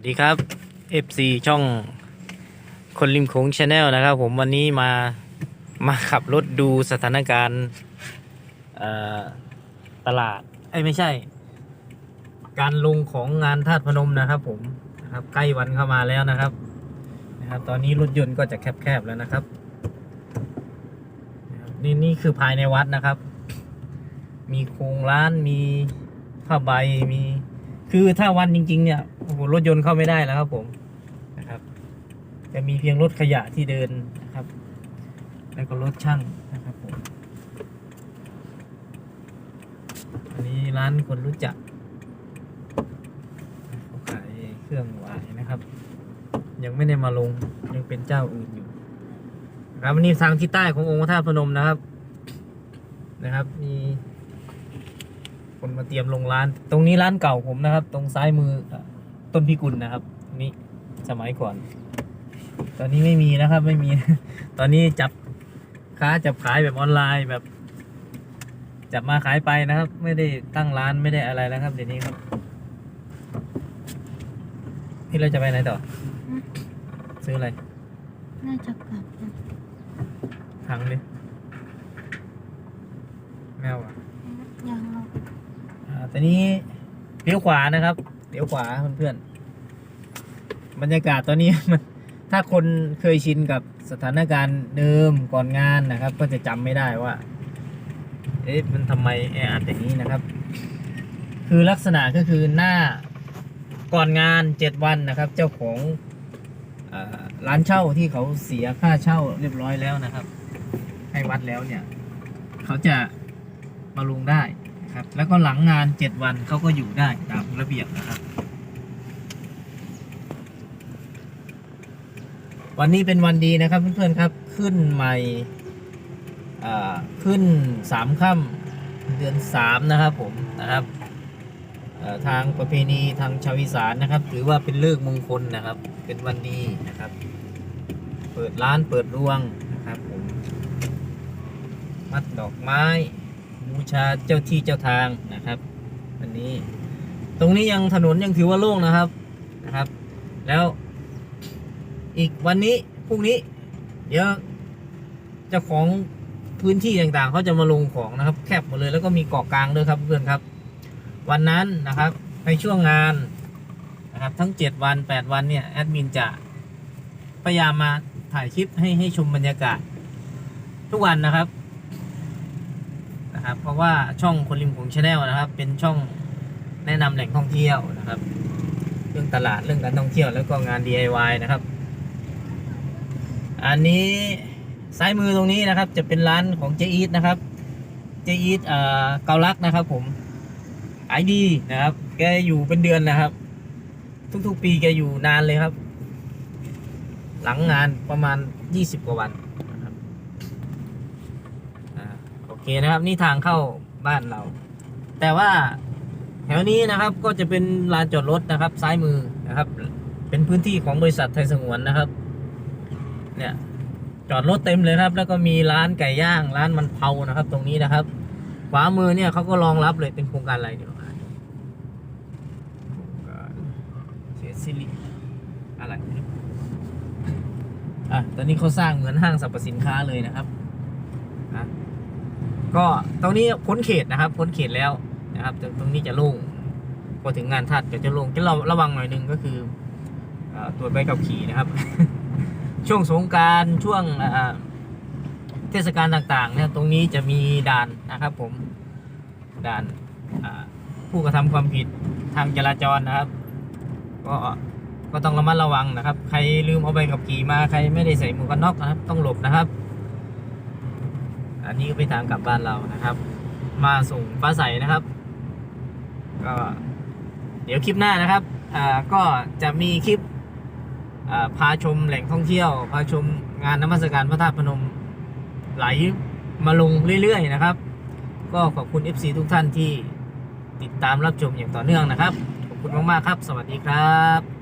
สวัสดีครับ FC ช่องคนริมโขงชาแนลนะครับ ผมวันนี้มามาขับรถดูสถานการณ์ตลาดไอ้ไม่ใช่ การลงของงานธาตุพนมนะครับ ผมนะครับใกล้วันเข้ามาแล้วนะครับนะครับ ตอนนี้รถยนต์ก็จะแคบๆแล้วนะครับนะครับนี่นี่คือภายในวัดนะครับ มีโครงร้านมีผ้าใบมี คือถ้าวันจริง ๆ เนี่ยโอ้โหรถยนต์เข้าไม่ได้แล้วครับผมนะครับจะมีเพียงรถขยะที่เดินนะครับ แล้วก็รถช่างนะครับผมอันนี้ร้านคนรู้จักเขาขายเครื่องหวายนะครับ ยังไม่ได้มาลงยังเป็นเจ้าอื่นอยู่นะครับวันนี้ทางที่ใต้ขององค์พระธาตุพนมนะครับนะครับ มี คนมาเตรียมลงร้าน ตรงนี้ร้านเก่าผมนะครับ ตรงซ้ายมืออะต้นพิกุลนะครับ นี่สมัยก่อน ตอนนี้ไม่มีนะครับ ไม่มี ตอนนี้จับค้าจับขายแบบออนไลน์แบบ จับมาขายไปนะครับ ไม่ได้ตั้งร้านไม่ได้อะไรแล้วครับเดี๋ยวนี้ครับพี่เราจะไปไหนต่อ ซื้ออะไร น่าจะกลับนะถังดิแมวอะยังหรอกอ่า ตอนนี้เลี้ยวขวานะครับเลี้ยวขวาเพื่อนๆบรรยากาศตอนนี้มันถ้าคนเคยชินกับสถานการณ์เดิมก่อนงานนะครับ ก็จะจำไม่ได้ว่า เอ๊ะมันทำไมแออัดอย่างนี้นะครับ คือลักษณะก็คือหน้าก่อนงานเจ็ดวันนะครับ เจ้าของร้านเช่าที่เขาเสียค่าเช่าเรียบร้อยแล้วนะครับ ให้วัดแล้วเนี่ย เขาจะมาลงได้ ครับ แล้วก็หลังงานเจ็ดวันเขาก็อยู่ได้ตามระเบียบนะครับ วันนี้เป็นวันดีนะครับเพื่อนๆครับขึ้นใหม่ขึ้นสามค่ำเดือนสามนะครับผมนะครับทางประเพณีทางชาวอีสานนะครับ ถือว่าเป็นเลิกมงคลนะครับ เป็นวันดีนะครับ เปิดร้านเปิดรวงนะครับผมมัดดอกไม้ บูชาเจ้าที่เจ้าทางนะครับ วันนี้ ตรงนี้ยังถนนยังถือว่าโล่งนะครับนะครับ แล้วอีกวันนี้พรุ่งนี้ เดี๋ยวเจ้าของพื้นที่ต่างๆเขาจะมาลงของนะครับ แคบหมดเลยแล้วก็มีเกาะกลางด้วยครับเพื่อนครับ วันนั้นนะครับในช่วงงานนะครับทั้ง 7 วัน 8 วันเนี่ยแอดมินจะพยายามมาถ่ายคลิปให้ให้ชมบรรยากาศ ทุกวันนะครับ นะครับ เพราะว่าช่องคนริมโของชาแนลนะครับ เป็นช่องแนะนำแหล่งท่องเที่ยวนะครับ เรื่องตลาดเรื่องการท่องเที่ยวแล้วก็งาน DIY นะครับ อันนี้ซ้ายมือตรงนี้นะครับ จะเป็นร้านของเจอีทนะครับเจอีทเอ่อเกาลักนะครับ ผมขายดีนะครับ แกอยู่เป็นเดือนนะครับ ทุกๆปีแกอยู่นานเลยครับ หลังงานประมาณ 20 กว่าวัน อ่าโอเค นะครับนี่ทางเข้าบ้านเรา แต่ว่าแถวนี้นะครับก็จะเป็นลานจอดรถนะครับ ซ้ายมือนะครับ เป็นพื้นที่ของบริษัทไทยสงวนนะครับ เนี่ยจอดรถเต็มเลยครับ แล้วก็มีร้านไก่ย่าง ร้านมันเผานะครับ ตรงนี้นะครับ ขวามือเนี่ยเขาก็รองรับเลยเป็นโครงการอะไรเดี๋ยวอ่านโครงการเสียสิริอะไรอะตอนนี้เขาสร้างเหมือนห้างสรรพสินค้าเลยนะครับนะ ก็ตรงนี้พ้นเขตนะครับพ้นเขตแล้วนะครับตรงนี้จะโล่งพอถึงงานทัดก็จะโล่งที่เราระวังหน่อยนึงก็คืออตรวจใบขับขี่นะครับ ช่วงสงการช่วงเทศกาลต่างๆเนี่ยตรงนี้จะมีด่านนะครับผมด่านผู้กระทำความผิดทางจราจรนะครับ ก็ก็ต้องระมัดระวังนะครับ ใครลืมเอาใบขับขี่มาใครไม่ได้ใส่หมวกกันน็อกนะครับ ต้องหลบนะครับ อันนี้ก็เป็นทางกลับบ้านเรานะครับ มาส่งฟ้าใสนะครับ ก็เดี๋ยวคลิปหน้านะครับอ่าก็จะมีคลิปอ่าพาชมแหล่งท่องเที่ยว พาชมงานนมัสการพระธาตุพนมไหลมาลงเรื่อยๆนะครับ ก็ขอบคุณ FC ทุกท่านที่ติดตามรับชมอย่างต่อเนื่องนะครับ ขอบคุณมากๆครับ สวัสดีครับ